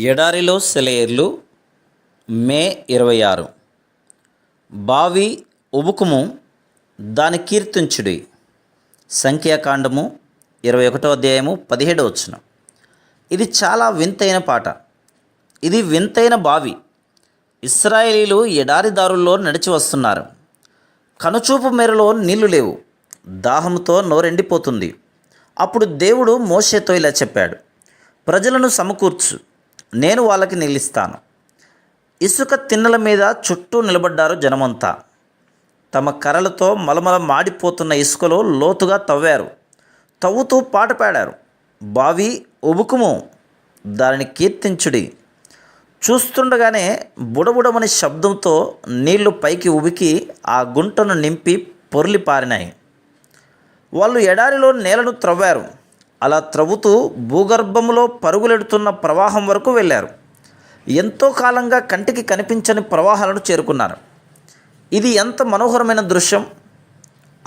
ఎడారిలో సెలయేర్లు మే ఇరవై ఆరు. బావి ఉబుకుము దాని కీర్తించుడి. సంఖ్యాకాండము ఇరవై ఒకటో అధ్యాయము పదిహేడో వచ్చిన ఇది చాలా వింతైన పాట. ఇది వింతైన బావి. ఇస్రాయేలీలు ఎడారిదారుల్లో నడిచి వస్తున్నారు. కనుచూపు మేరలో నీళ్ళు లేవు. దాహంతో నోరెండిపోతుంది. అప్పుడు దేవుడు మోషేతో ఇలా చెప్పాడు. ప్రజలను సమకూర్చు. నేను వాళ్ళకి నిలిస్తాను. ఇసుక తిన్నెల మీద చుట్టూ నిలబడ్డారు జనమంతా. తమ కర్రలతో మలమల మాడిపోతున్న ఇసుకలో లోతుగా తవ్వారు. తవ్వుతూ పాట పాడారు. బావి ఉబుకుము దానిని కీర్తించుడి. చూస్తుండగానే బుడబుడమని శబ్దంతో నీళ్ళు పైకి ఉబికి ఆ గుంటను నింపి పొర్లి పారినాయి. వాళ్ళు ఎడారిలో నేలను త్రవ్వారు. అలా త్రవ్వుతూ భూగర్భంలో పరుగులెడుతున్న ప్రవాహం వరకు వెళ్ళారు. ఎంతో కాలంగా కంటికి కనిపించని ప్రవాహాలను చేరుకున్నారు. ఇది ఎంత మనోహరమైన దృశ్యం!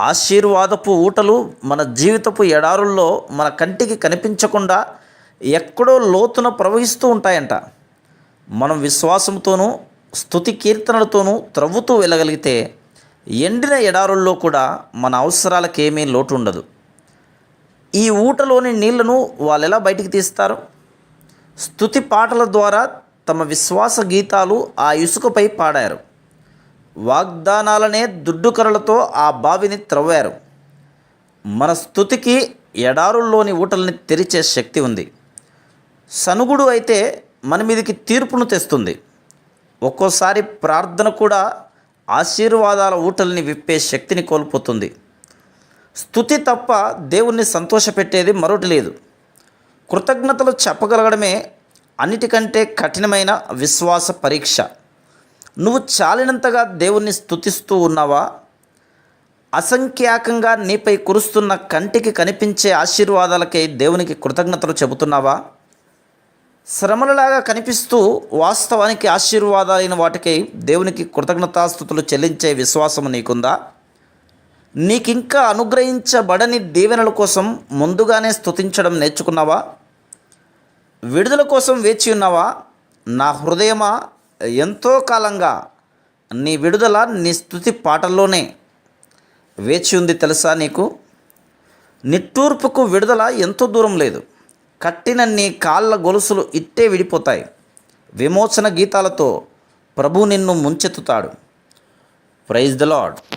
ఆశీర్వాదపు ఊటలు మన జీవితపు ఎడారుల్లో మన కంటికి కనిపించకుండా ఎక్కడో లోతున ప్రవహిస్తూ ఉంటాయంట. మనం విశ్వాసంతోనూ స్థుతి కీర్తనలతోనూ త్రవ్వుతూ వెళ్ళగలిగితే ఎండిన ఎడారుల్లో కూడా మన అవసరాలకేమీ లోటు ఉండదు ఈ ఊటలోని నీళ్ళను వాళ్ళు ఎలా బయటికి తీస్తారు? స్థుతి పాటల ద్వారా తమ విశ్వాస గీతాలు ఆ ఇసుకపై పాడారు. వాగ్దానాలనే దుడ్డుకరలతో ఆ బావిని త్రవ్వారు. మన స్థుతికి ఎడారుల్లోని ఊటల్ని తెరిచే శక్తి ఉంది. సనుగుడు అయితే మన మీదకి తీర్పును తెస్తుంది. ఒక్కోసారి ప్రార్థన కూడా ఆశీర్వాదాల ఊటల్ని విప్పే శక్తిని కోల్పోతుంది. స్థుతి తప్ప దేవుణ్ణి సంతోషపెట్టేది మరొకటి లేదు. కృతజ్ఞతలు చెప్పగలగడమే అన్నిటికంటే కఠినమైన విశ్వాస పరీక్ష. నువ్వు చాలినంతగా దేవుణ్ణి స్థుతిస్తూ ఉన్నావా? అసంఖ్యాకంగా నీపై కురుస్తున్న కంటికి కనిపించే ఆశీర్వాదాలకై దేవునికి కృతజ్ఞతలు చెబుతున్నావా? శ్రమలలాగా కనిపిస్తూ వాస్తవానికి ఆశీర్వాదాలైన వాటికై దేవునికి కృతజ్ఞతాస్థుతులు చెల్లించే విశ్వాసం నీకుందా? నీకింకా అనుగ్రహించబడని దీవెనల కోసం ముందుగానే స్తుతించడం నేర్చుకున్నావా? విడుదల కోసం వేచి ఉన్నావా? నా హృదయమా ఎంతో కాలంగా నీ విడుదల నీ స్థుతి పాటల్లోనే వేచి ఉంది తెలుసా నీకు? నిట్టూర్పుకు విడుదల ఎంతో దూరం లేదు. కట్టిన నీ కాళ్ళ గొలుసులు ఇట్టే విడిపోతాయి. విమోచన గీతాలతో ప్రభు నిన్ను ముంచెత్తుతాడు. Praise the lord